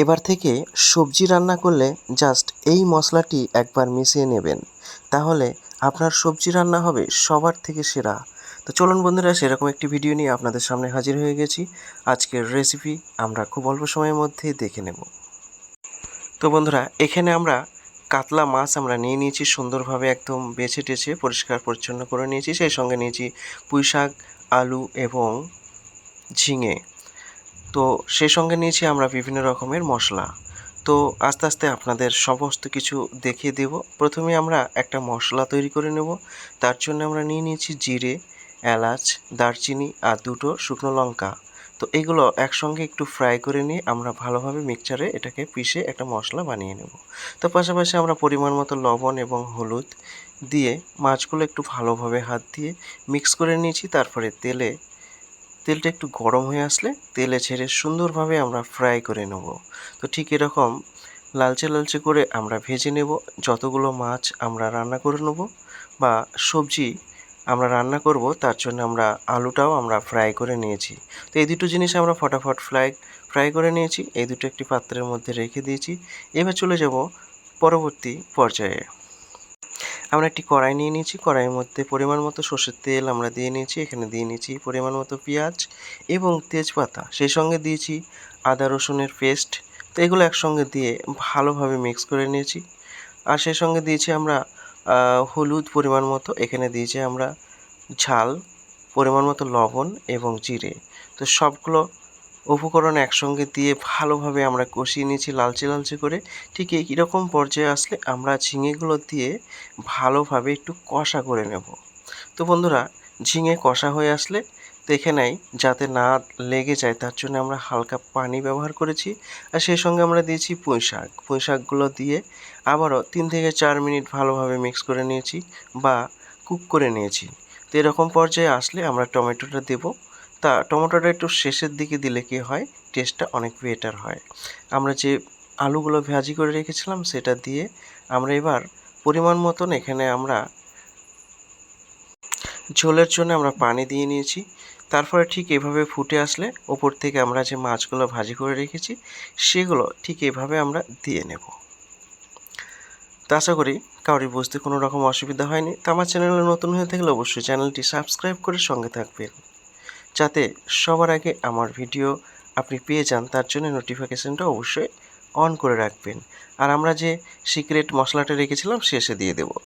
এবার থেকে সবজি রান্না করলে জাস্ট এই মশলাটি একবার মিশিয়ে নেবেন। তাহলে আপনার সবজি রান্না হবে সবার থেকে সেরা। তো চলুন বন্ধুরা, সেরকম একটি ভিডিও নিয়ে আপনাদের সামনে হাজির হয়ে গেছি। আজকের রেসিপি আমরা খুব অল্প সময়ের মধ্যেই দেখে নেব। তো বন্ধুরা, এখানে আমরা কাতলা মাছ আমরা নিয়ে নিয়েছি, সুন্দরভাবে একদম বেছে টেছে, পরিষ্কার পরিচ্ছন্ন করে নিয়েছি। সেই সঙ্গে নিয়েছি পুঁই শাক আলু এবং ঝিঙে। তো সেই সঙ্গে নিয়েছি আমরা বিভিন্ন রকমের মশলা। তো আস্তে আস্তে আপনাদের সমস্ত কিছু দেখিয়ে দেব। প্রথমে আমরা একটা মশলা তৈরি করে নেব। তার জন্য আমরা নিয়ে নিয়েছি জিরে, এলাচ, দারচিনি আর দুটো শুকনো লঙ্কা। তো এগুলো একসঙ্গে একটু ফ্রাই করে নিয়ে আমরা ভালোভাবে মিক্সচারে এটাকে পিষে একটা মশলা বানিয়ে নেব। তো পাশাপাশি আমরা পরিমাণ মতো লবণ এবং হলুদ দিয়ে মাছগুলো একটু ভালোভাবে হাত দিয়ে মিক্স করে নিয়েছি। তারপরে তেলে তেলটা একটু গরম হয়ে আসলে তেলে ছেড়ে সুন্দরভাবে আমরা ফ্রাই করে নেব। তো ঠিক এরকম লালচে লালচে করে আমরা ভেজে নেব। যতগুলো মাছ আমরা রান্না করে নেব বা সবজি আমরা রান্না করব, তার জন্য আমরা আলুটাও আমরা ফ্রাই করে নিয়েছি। তো এই দুটো জিনিস আমরা ফটাফট ফ্রাই ফ্রাই করে নিয়েছি। এই দুটো একটি পাত্রের মধ্যে রেখে দিয়েছি। এবার চলে যাব পরবর্তী পর্যায়ে। আমরা একটি কড়াই নিয়ে নিয়েছি। কড়াইয়ের মধ্যে পরিমাণ মতো সর্ষের তেল আমরা দিয়ে নিয়েছি, এখানে দিয়ে নিয়েছি পরিমাণ মতো পেঁয়াজ এবং তেজপাতা। সেই সঙ্গে দিয়েছি আদা রসুনের পেস্ট। তো এগুলো একসঙ্গে দিয়ে ভালোভাবে মিক্স করে নিয়েছি। আর সেই সঙ্গে দিয়েছি আমরা হলুদ পরিমাণ মতো। এখানে দিয়েছি আমরা ঝাল, পরিমাণ মতো লবণ এবং জিরে। তো সবগুলো উপকরণ একসঙ্গে দিয়ে ভালোভাবে আমরা কষিয়ে নিয়েছি লালচে লালচে করে। ঠিক এই রকম পর্যায়ে আসলে আমরা ঝিঙেগুলো দিয়ে ভালোভাবে একটু কষা করে নেব। তো বন্ধুরা, ঝিঙে কষা হয়ে আসলে দেখে নেই, যাতে না লেগে যায়, তার জন্য আমরা হালকা পানি ব্যবহার করেছি। আর সেই সঙ্গে আমরা দিয়েছি পুঁই শাক। পুঁই শাকগুলো দিয়ে আবারও তিন থেকে চার মিনিট ভালোভাবে মিক্স করে নিয়েছি বা কুক করে নিয়েছি। তো এরকম পর্যায়ে আসলে আমরা টমেটোটা দেবো। তা টমেটোটা একটু শেষের দিকে দিলে কি হয়? টেস্টটা অনেক বেটার হয়। আমরা যে আলুগুলো ভাজি করে রেখেছিলাম সেটা দিয়ে আমরা এবার পরিমাণ মতন এখানে আমরা ঝোলের জন্য আমরা পানি দিয়ে নিয়েছি। তারপরে ঠিক এভাবে ফুটে আসলে ওপর থেকে আমরা যে মাছগুলো ভাজি করে রেখেছি সেগুলো ঠিক এভাবে আমরা দিয়ে নেব। তো আশা করি কাউরি বুঝতে কোনো রকম অসুবিধা হয়নি। তো আমার চ্যানেলে নতুন হয়ে থাকলে অবশ্যই চ্যানেলটি সাবস্ক্রাইব করে সঙ্গে থাকবেন। যাতে সবার আগে আমার ভিডিও আপনি পেয়ে যান, তার জন্য নোটিফিকেশানটা অবশ্যই অন করে রাখবেন। আর আমরা যে সিক্রেট মশলাটা রেখেছিলাম শেষে দিয়ে দেব।